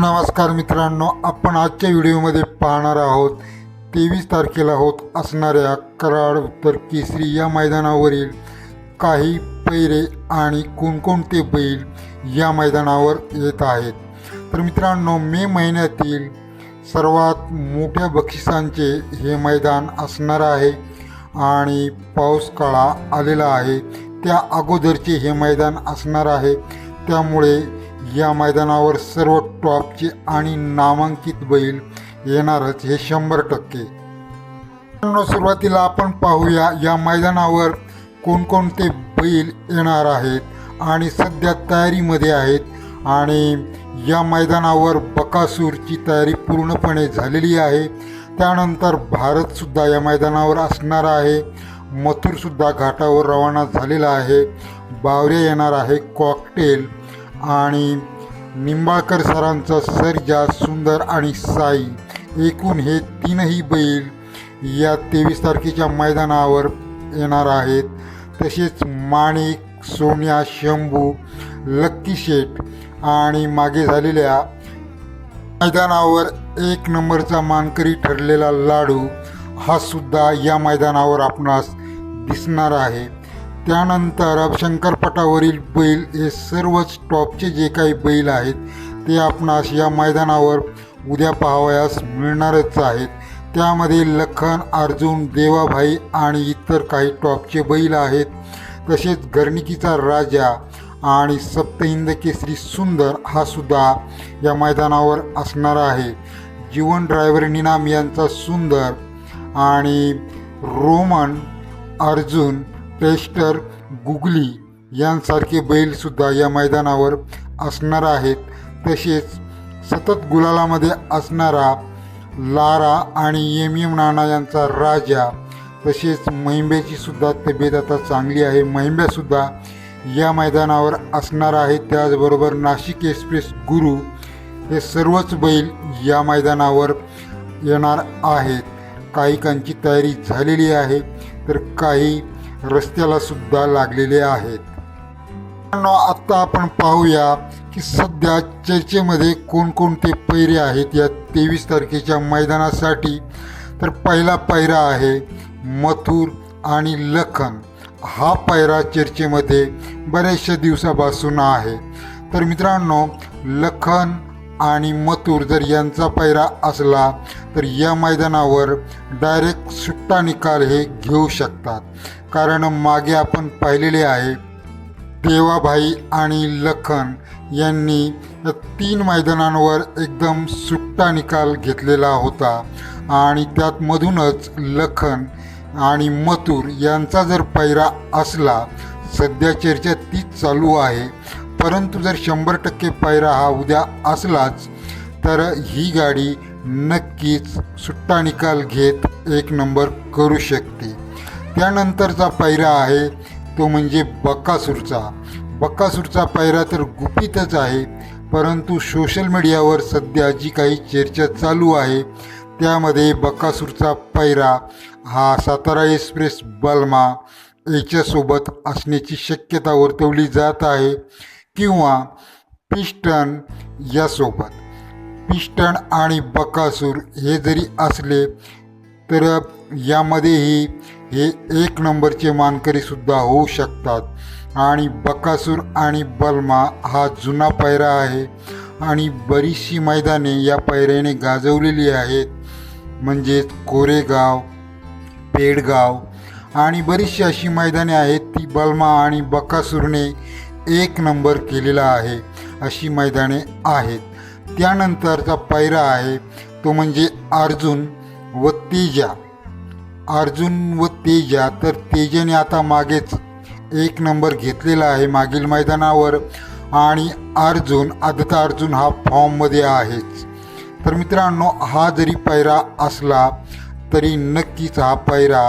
नमस्कार मित्रांनो आपण आजच्या व्हिडिओमध्ये पाहणार आहोत तेवीस तारखेला होत असणाऱ्या कराड उत्तर केसरी या मैदानावरील काही पैरे आणि कोणकोणते बैल या मैदानावर येत आहेत. तर मित्रांनो मे महिन्यातील सर्वात मोठ्या बक्षिसांचे हे मैदान असणार आहे आणि पाऊस काळा आलेला आहे. त्या अगोदरचे हे मैदान असणार आहे. त्यामुळे या मैदानावर सर्व टॉपचे आणि नामांकित बैल येणारच हे शंभर टक्के. सुरुवातीला आपण पाहूया या मैदानावर कोणकोणते बैल येणार आहेत आणि सध्या तयारीमध्ये आहेत. आणि या मैदानावर बकासूरची तयारी पूर्णपणे झालेली आहे. त्यानंतर भारतसुद्धा या मैदानावर असणार आहे. मथुरसुद्धा घाटावर रवाना झालेला आहे. बावरे येणार आहे. कॉकटेल आणि निंबाळकर सरांचा सर्जा सुंदर आणि साई. एकूण हे तीनही बैल या तेवीस तारखेच्या मैदानावर येणार आहेत. तसेच माणिक सोन्या शंभू लक्की शेठ आणि मागे झालेल्या मैदानावर एक नंबरचा मानकरी ठरलेला लाडू हा सुद्धा या मैदानावर आपणास दिसणार आहे. त्यानंतर शंकरपटावरील बैल हे सर्वच टॉपचे जे काही बैल आहेत ते आपणास या मैदानावर उद्या पाहावयास मिळणारच आहेत. त्यामध्ये लखन अर्जुन देवाभाई आणि इतर काही टॉपचे बैल आहेत. तसेच गर्णिकीचा राजा आणि सप्तहिंद केसरी सुंदर हा सुद्धा या मैदानावर असणार आहे. जीवन ड्रायव्हर निनाम यांचा सुंदर आणि रोमन अर्जुन टेस्टर गुगली यांसारखे बैलसुद्धा या मैदानावर असणार आहेत. तसेच सतत गुलालामध्ये असणारा लारा आणि एम एम नाना यांचा राजा तसेच महिंब्याची सुद्धा तब्येत आता चांगली आहे. महिंब्यासुद्धा या मैदानावर असणार आहे त्याचबरोबर नाशिक एक्सप्रेस गुरु हे सर्वच बैल या मैदानावर येणार आहेत. काही कांची तयारी झालेली आहे. तर काही रस्त्याला सुद्धा लागलेले आहेत. मित्रांनो, आत्ता आपण पाहूया की सध्या चर्चेमध्ये कोणकोणते पैरे आहेत या तेवीस तारखेच्या मैदानासाठी. तर पहिला पैरा आहे मथुर आणि लखन. हा पैरा चर्चेमध्ये बऱ्याचशा दिवसापासून आहे. तर मित्रांनो लखन आणि मथुर जर यांचा पैरा असला तर या मैदानावर डायरेक्ट सुट्टा निकाल हे घेऊ शकतात. कारण मागे आपण पाहिलेले आहे देवाभाई आणि लखन यांनी या तीन मैदानांवर एकदम सुट्टा निकाल घेतलेला होता. आणि त्यात मधूनच लखन आणि मथुर यांचा जर पैरा असला सध्या चर्चा तीच चालू आहे. परंतु जर शंभर टक्के पायरा हा उद्या असलाच तर ही गाडी नक्कीच सुट्टा निकाल घेत एक नंबर करू शकते. त्यानंतरचा पायरा आहे तो म्हणजे बकासूरचा बकासूरचा पायरा तर गुपितच आहे परंतु सोशल मीडियावर सध्या जी काही चर्चा चालू आहे त्यामध्ये बकासूरचा पायरा हा सातारा एक्सप्रेस बल्मा याच्यासोबत असण्याची शक्यता वर्तवली जात आहे. किंवा पिस्टन यासोबत. पिस्टन आणि बकासूर हे जरी असले तर यामध्येही हे एक नंबरचे मानकरीसुद्धा होऊ शकतात. आणि बकासूर आणि बल्मा हा जुना पायरा आहे आणि बरीचशी मैदाने या पायऱ्याने गाजवलेली आहेत. म्हणजेच कोरेगाव पेडगाव आणि बरीचशी अशी मैदाने आहेत ती बल्मा आणि बकासूरने एक नंबर केलेला आहे अशी मैदाने आहेत. त्यानंतरचा पायरा आहे तो म्हणजे अर्जुन व तेजा. अर्जुन व तेजा तर तेजाने आता मागेच एक नंबर घेतलेला आहे मागील मैदानावर आणि अर्जुन आदता अर्जुन हा फॉर्ममध्ये आहेच. तर मित्रांनो हा जरी पायरा असला तरी नक्कीच हा पायरा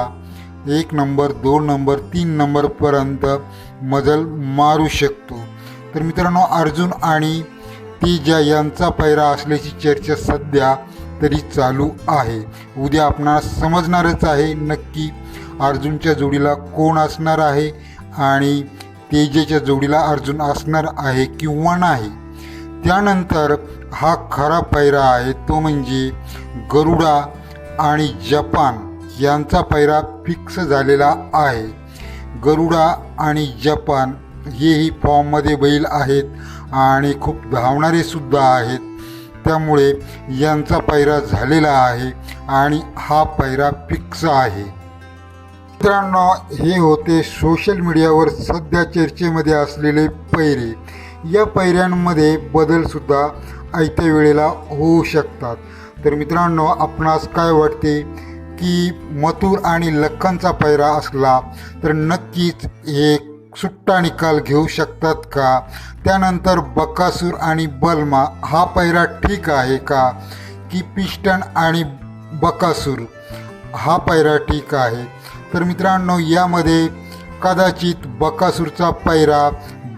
एक नंबर दोन नंबर तीन नंबरपर्यंत मजल मारू शकतो. तर मित्रांनो अर्जुन आणि तेजा यांचा पैरा असल्याची चर्चा सध्या तरी चालू आहे. उद्या आपणास समजणारच आहे नक्की अर्जुनच्या जोडीला कोण असणार आहे आणि तेजेच्या जोडीला अर्जुन असणार आहे किंवा नाही. त्यानंतर हा खरा पैरा आहे तो म्हणजे गरुडा आणि जपान यांचा पैरा फिक्स झालेला आहे. गरुडा आणि जपान हेही फॉर्ममध्ये बैल आहेत आणि खूप धावणारे सुद्धा आहेत. त्यामुळे यांचा पैरा झालेला आहे आणि हा पैरा फिक्स आहे. मित्रांनो हे होते सोशल मीडियावर सध्या चर्चेमध्ये असलेले पैरे. या पैऱ्यांमध्ये बदलसुद्धा आयत्या वेळेला होऊ शकतात. तर मित्रांनो आपणास काय वाटते? की मथुर आणि लखनचा पैरा असला तर नक्कीच हे सुट्टा निकाल घेऊ शकतात का? त्यानंतर बकासूर आणि बलमा हा पैरा ठीक आहे का? की पिस्टन आणि बकासूर हा पैरा ठीक आहे? तर मित्रांनो यामध्ये कदाचित बकासूरचा पैरा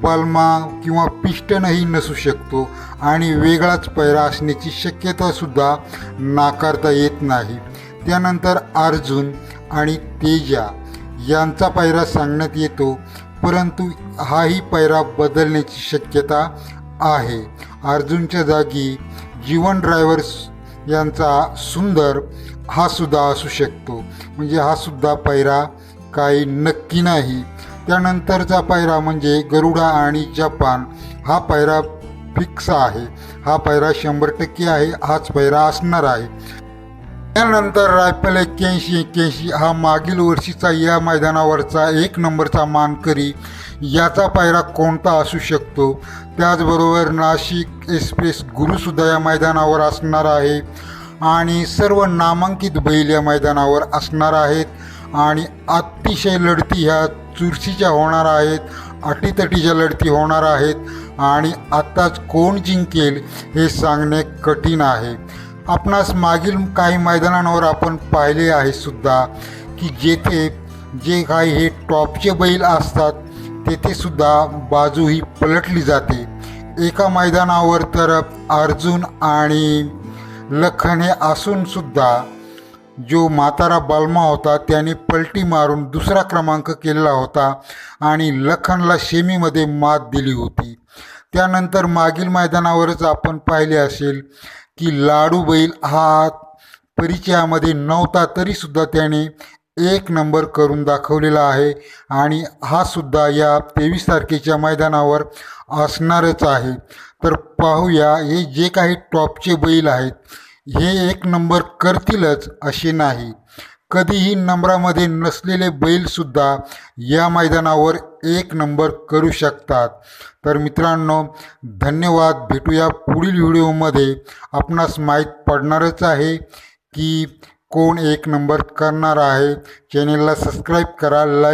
बल्मा किंवा पिष्टनही नसू शकतो आणि वेगळाच पैरा असण्याची शक्यतासुद्धा नाकारता येत नाही. त्यानंतर अर्जुन आणि तेजा यांचा पायरा सांगण्यात येतो परंतु हाही पायरा बदलण्याची शक्यता आहे. अर्जुनच्या जागी जीवन ड्रायव्हर्स यांचा सुंदर हा सुद्धा असू शकतो. म्हणजे हा सुद्धा पायरा काही नक्की नाही. त्यानंतरचा पायरा म्हणजे गरुडा आणि जपान. हा पायरा फिक्स आहे. हा पायरा शंभर टक्के आहे. हाच पायरा असणार आहे. त्यानंतर रायफल एक्क्याऐंशी एक्क्याऐंशी हा मागील वर्षीचा या मैदानावरचा एक नंबरचा मानकरी. याचा पायरा कोणता असू शकतो? त्याचबरोबर नाशिक एक्सप्रेस गुरुसुद्धा या मैदानावर असणार आहे. आणि सर्व नामांकित बैल या मैदानावर असणार आहेत. आणि अतिशय लढती ह्या चुरशीच्या होणार आहेत. अटीतटीच्या लढती होणार आहेत. आणि आत्ताच कोण जिंकेल हे सांगणे कठीण आहे. आपणास मागील काही मैदानांवर आपण पाहिले आहे सुद्धा की जेथे जे काही हे टॉपचे बैल असतात तेथेसुद्धा बाजू ही पलटली जाते. एका मैदानावर तर अर्जुन आणि लखन हे असूनसुद्धा जो म्हातारा बालमा होता त्याने पलटी मारून दुसरा क्रमांक केलेला होता आणि लखनला शेमीमध्ये मात दिली होती. त्यानंतर मागील मैदानावरच आपण पाहिले असेल की लाडू बैल हा परिचयामध्ये नव्हता तरीसुद्धा त्याने एक नंबर करून दाखवलेला आहे. आणि हा सुद्धा या तेवीस तारखेच्या मैदानावर असणारच आहे. तर पाहूया हे जे काही टॉपचे बैल आहेत हे एक नंबर करतीलच असे नाही. कधीही नंबरामध्ये नसलेले बैलसुद्धा या मैदानावर एक नंबर करू शकतात. तर मित्रांनो धन्यवाद. भेटूया पुढील व्हिडिओमध्ये. आपणास माहीत पडणारच आहे की कोण एक नंबर करणार आहे. चॅनेलला सबस्क्राईब करा लाईक